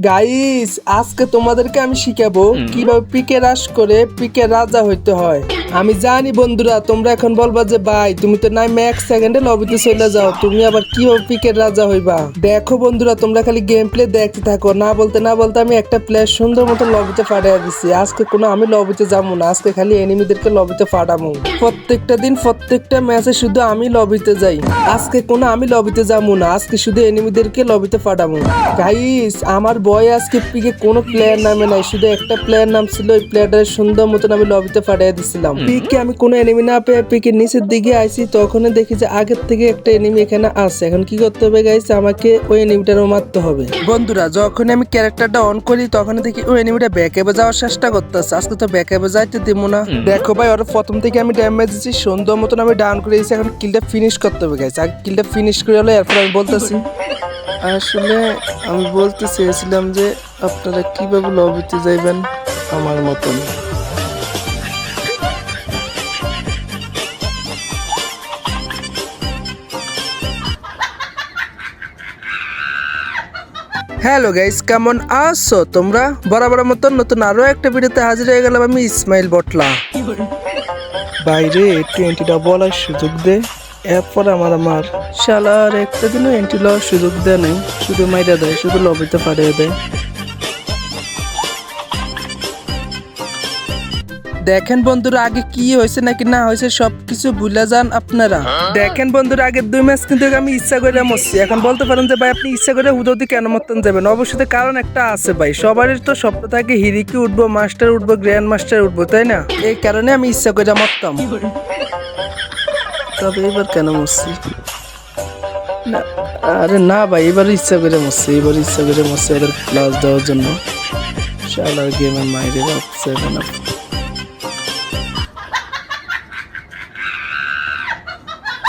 Guys আজকে তোমাদেরকে আমি শিখাবো কীভাবে পিকে রাস করে পিকে রাজা হইতে হয়। আমি জানি বন্ধুরা, তোমরা এখন বলবা যে, ভাই, তুমি তো নাই এক সেকেন্ডে লবিতে চলে যাও। তুমি আবার কীভাবে পিকের রাজা হইবা? দেখো বন্ধুরা, তোমরা খালি গেম প্লে দেখতে থাকো। না বলতে না বলতে আমি একটা প্লেয়ার সুন্দর মতো লবিতে ফাটাই দিচ্ছি আজকে কোনো আমি লবিতে যাব না, আজকে খালি এনিমিদেরকে লবিতে ফাটাবো। প্রত্যেকটা দিন, প্রত্যেকটা ম্যাচে শুধু আমি লবিতে যাই। আজকে কোনো আমি লবিতে যাব না, আজকে শুধু এনিমিদেরকে লবিতে ফাটাবো। গাইস আমার বয় আজকে পিকে কোনো প্লেয়ার নামে নাই, শুধু একটা প্লেয়ার নাম ছিল, ওই প্লেয়ারটার সুন্দর মতন আমি লবিতে ফাটাই দিছিলাম। পিকে আমি কোনো এনিমি না পেয়ে পিকে নিচের দিকে আইছি তখন দেখি যে আগের থেকে একটা এনিমি এখানে আছে। এখন কি করতে হবে গাইস আমাকে ওই এনিমিটারও মারতে হবে। বন্ধুরা যখন আমি ক্যারেক্টারটা অন করি তখন দেখি ওই এনিমিটা ব্যাকআপে যাওয়ার চেষ্টা করতেছে। আজকে তো ব্যাকআপে যাইতে দিব না। দেখো ভাই ওর প্রথম থেকে আমি ড্যামেজ দিচ্ছি সুন্দর মতন আমি ডাউন করে দিয়েছি এখন কিলটা ফিনিশ করতে হবে গাইস আগে কিলটা ফিনিশ করে হলো এরপর আমি বলতেছি। আসলে আমি বলতে চেয়েছিলাম যে আপনারা কীভাবে লবিতে যাইবেন? আমার মতন। হ্যালো গাইস, কেমন আছো তোমরা? বরাবর মতন নতুন আরও একটা ভিডিওতে হাজির হয়ে গেলাম আমি ইসমাইল বটলা। বাইরে একটু এন্টিটা বলার সুযোগ দে, এরপর আমার আমার শালার একটা দিনও এন্টি লওয়ার সুযোগ দেয় নাই, শুধু মাইরা দেয়, শুধু লবিতে পারে দেয়। দেখেন বন্ধুরা আগে কি হয়েছে নাকি না হয়েছে, সবকিছু ভুলে যান আপনারা। দেখেন বন্ধুরা, আগের দুই ম্যাচ কিন্তু আমি ইচ্ছা করে মরছি। এখন বলতে পারেন যে ভাই, আপনি ইচ্ছা করে হুদৌদি কেন মতন যাবেন? অবশ্যই কারণ একটা আছে ভাই। সবারই তো স্বপ্ন থাকে, হিরিকি উঠবো, মাস্টার উঠবো, গ্র্যান্ড মাস্টার উঠবো, তাই না? এই কারণে আমি ইচ্ছা করে মরতাম। তবে এবার কেন মরছি? না, আরে না ভাই, এবার ইচ্ছা করে মরছি, এবার ইচ্ছা করে মরছি, এবার ক্লাস দেওয়ার জন্য। শালার গেমের মাইরে সেভেন আপ